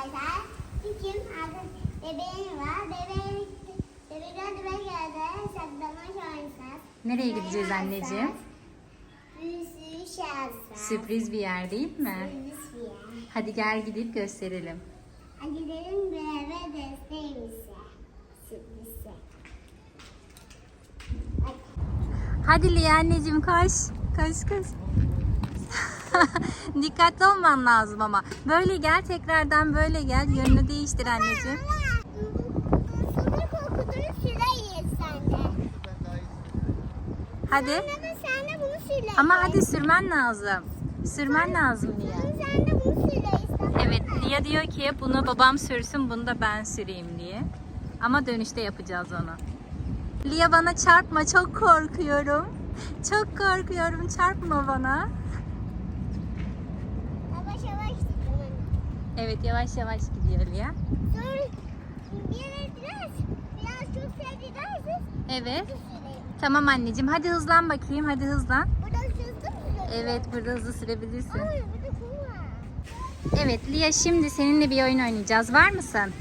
arkadaşlar. Adı bebeğim var. Bebeğim adı ben geldi. Saklama şanslar. Nereye gideceğiz anneciğim? Bir sürü var. Sürpriz bir yer değil mi? Sürpriz bir yer. Hadi gel gidip gösterelim. Hadi gidelim beraber desteğimize. Sürprize. Hadi. Hadi Liya anneciğim koş. Koş koş. Dikkatli olman lazım ama. Böyle gel tekrardan böyle gel. Yönünü değiştir anneciğim. Sonra korkutucu süreyiz sen de. Hadi. Da sen de bunu süre. Ama hadi sürmen lazım. Sürmen lazım Liya. Sen de bunu süreyiz. Evet Liya diyor ki bunu babam sürsün bunu da ben süreyim diye. Ama dönüşte yapacağız onu. Liya bana çarpma çok korkuyorum. Çok korkuyorum çarpma bana. Yavaş yavaş gittim anne. Evet yavaş yavaş gidiyor dersiniz. Evet. Süreyim. Tamam anneciğim hadi hızlan bakayım hadi hızlan. Burada hızlı mı sürüyor? Evet burada hızlı sürebilirsin. Ay burada kum var. Evet Liya şimdi seninle bir oyun oynayacağız. Var mısın?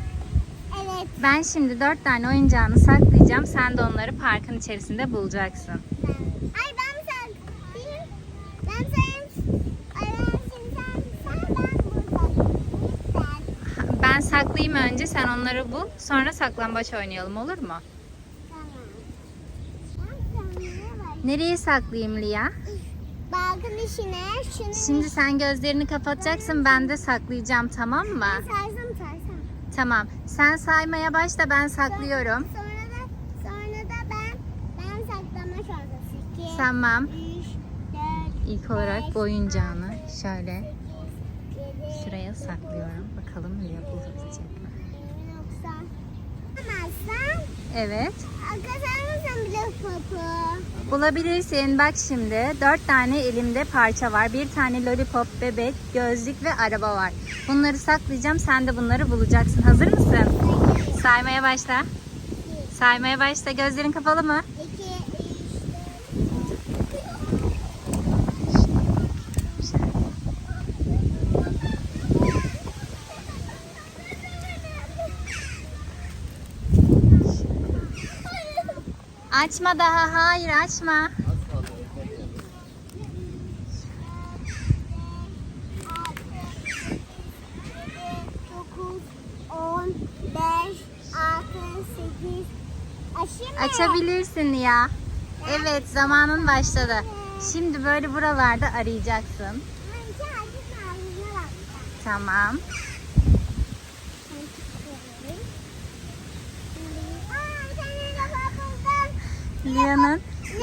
Evet. Ben şimdi dört tane oyuncağını saklayacağım. Sen de onları parkın içerisinde bulacaksın. Ben. Ay ben sen. Benim, ben sayayım. Ay ben şimdi sen. Sen ben buradayım. Ben. Ben saklayayım önce sen onları bul. Sonra saklambaç oynayalım olur mu? Tamam. Nereye saklayayım Liya? Balkın işine şunu. Şimdi sen gözlerini kapatacaksın ben de saklayacağım tamam mı? Ben saysam saysam. Tamam. Sen saymaya başla ben saklıyorum. Sonra da sonra da ben ben saklama şarkısı. 2 Tamam. 3 4 İlk olarak bu oyuncağını şöyle 8 7 şuraya saklıyorum. Bakalım Liya bulabilecek mi? 90 Tamazsan Evet. Bulabilirsin. Bak şimdi dört tane elimde parça var. Bir tane lollipop, bebek, gözlük ve araba var. Bunları saklayacağım. Sen de bunları bulacaksın. Hazır mısın? Saymaya başla. Saymaya başla. Gözlerin kapalı mı? Açma daha. Hayır açma. 9 10 5 6 8 Açayım mı? Açabilirsin ya. Evet zamanın başladı. Şimdi böyle buralarda arayacaksın. Tamam. Ben çıkıyorum. Aa, bir tane lafa buldum. Lia'nın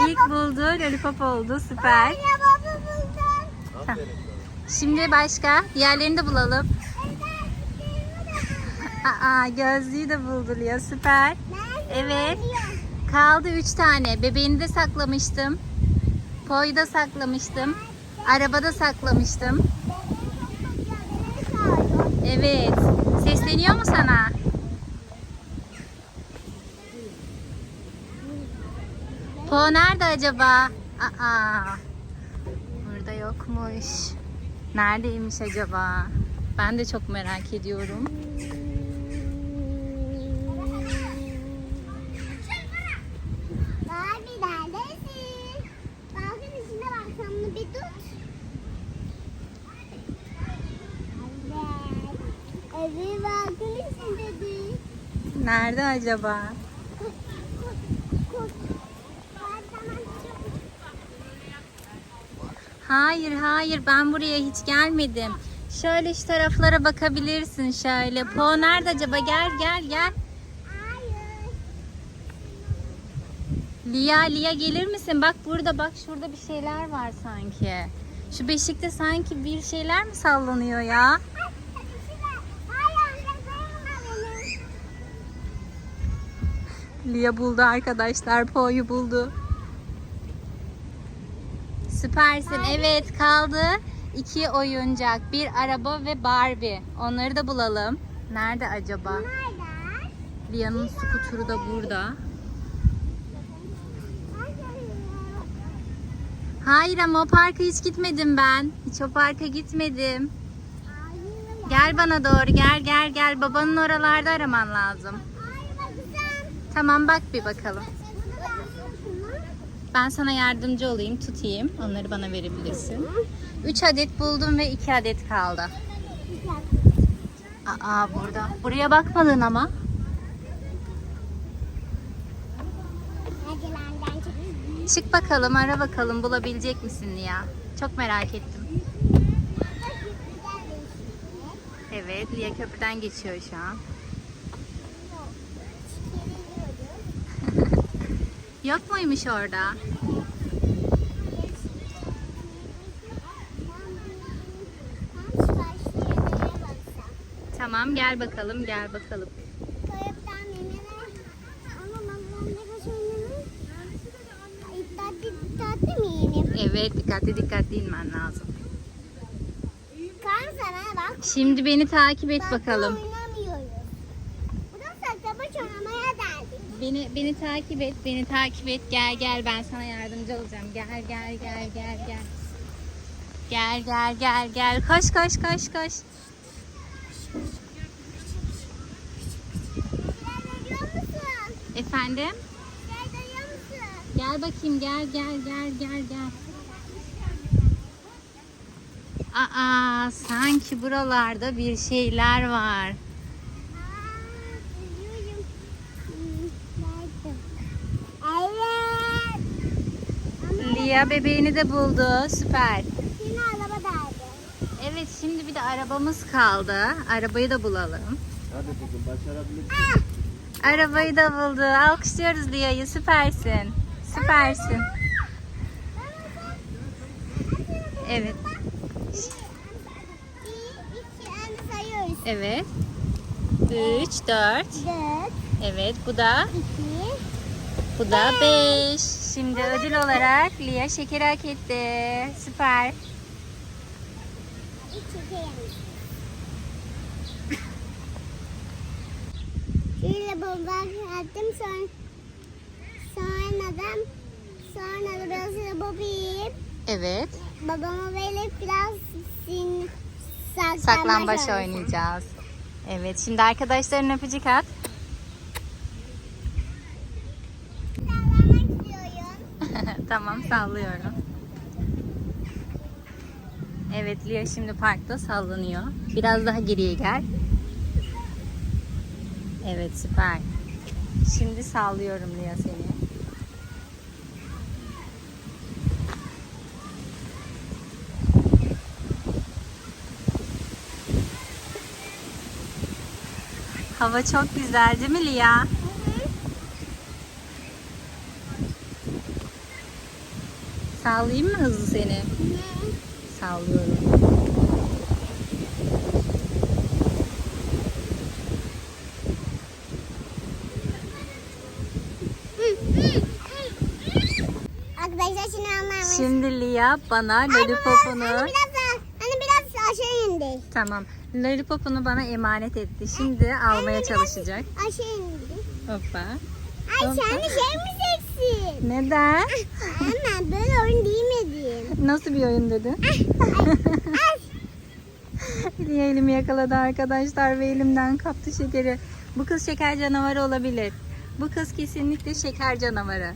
ilk bulduğu lollipop oldu. Süper. Şimdi başka. Diğerlerini de bulalım. Aa, gözlüğü de buldu Lia. Süper. Evet. Kaldı 3 tane. Bebeğini de saklamıştım. Poyu da saklamıştım. Arabada saklamıştım. Evet. Sesleniyor mu sana? Po nerede acaba? Aa. Burada yokmuş. Neredeymiş acaba? Ben de çok merak ediyorum. Barbie neredesin? Balkın içine baksam mı bir tut. Evet. Evi balkın içindedir. Nerede acaba? Kut, kut, kut. Ben tamam çok Hayır hayır ben buraya hiç gelmedim. Şöyle şu taraflara bakabilirsin şöyle. Po nerede acaba? Gel gel gel. Lia Lia gelir misin? Bak burada bak şurada bir şeyler var sanki. Şu beşikte sanki bir şeyler mi sallanıyor ya? Lia buldu arkadaşlar. Po'yu buldu. Süpersin. Evet kaldı. iki oyuncak. Bir araba ve Barbie. Onları da bulalım. Nerede acaba? Nerede? Lia'nın skuturu da burada. Hayır ama o parka hiç gitmedim ben. Hiç o parka gitmedim. Gel bana doğru gel gel gel. Babanın oralarda araman lazım. Tamam bak bir bakalım. Ben sana yardımcı olayım tutayım. Onları bana verebilirsin. 3 adet buldum ve 2 adet kaldı. Aa burada. Buraya bakmadın ama. Çık bakalım ara bakalım bulabilecek misin ya? Çok merak ettim. Evet Lia köprüden geçiyor şu an. Yok muymuş orada? Tamam gel bakalım gel bakalım. Evet dikkatli dikkatli inmen lazım. Şimdi beni takip et bakalım. Burada saklambaç oynamaya geldik. Beni beni takip et, beni takip et. Gel gel ben sana yardımcı olacağım. Gel gel gel gel gel. Gel gel gel gel. Koş koş koş koş. Efendim? Gel bakayım gel gel gel gel gel. Aa sanki buralarda bir şeyler var. Aa, görüyorum. Hmm, nerede? Evet. Lia bebeğini de buldu. Süper. Yine araba derdi. Evet şimdi bir de arabamız kaldı. Arabayı da bulalım. Hadi kızım başarabilirsin. Arabayı da buldu. Alkışlıyoruz Lia'yı. Süpersin. Süpersin. Evet. Evet. 3, 4. Dört, Evet bu da iki, bu da 5. Şimdi ödül olarak Lia şeker hak etti. Süper. Şöyle bomba attım sonra sonradan sonra da burası bobiyim. Evet. Babama böyle biraz sin, saklambaç, Saklambaç oynayacağız. Evet şimdi arkadaşların öpücük at. tamam sallıyorum. Evet Lia şimdi parkta sallanıyor. Biraz daha geriye gel. Evet süper. Şimdi sallıyorum Lia seni. Hava çok güzel değil mi Lia? Sallayayım mı hızlı seni? Sallıyorum. Arkadaşlar şimdi anlamayın. Şimdi Lia bana lollipopunu... Hani biraz, daha- hani biraz aşağı indi. Tamam. Lollipopunu bana emanet etti. Şimdi almaya çalışacak. Aşağı indi. Hoppa. Ay sen şey mi seksin? Neden? Ama böyle oyun değilmedin. Nasıl bir oyun dedi? Ay. Lia elimi yakaladı arkadaşlar ve elimden kaptı şekeri. Bu kız şeker canavarı olabilir. Bu kız kesinlikle şeker canavarı.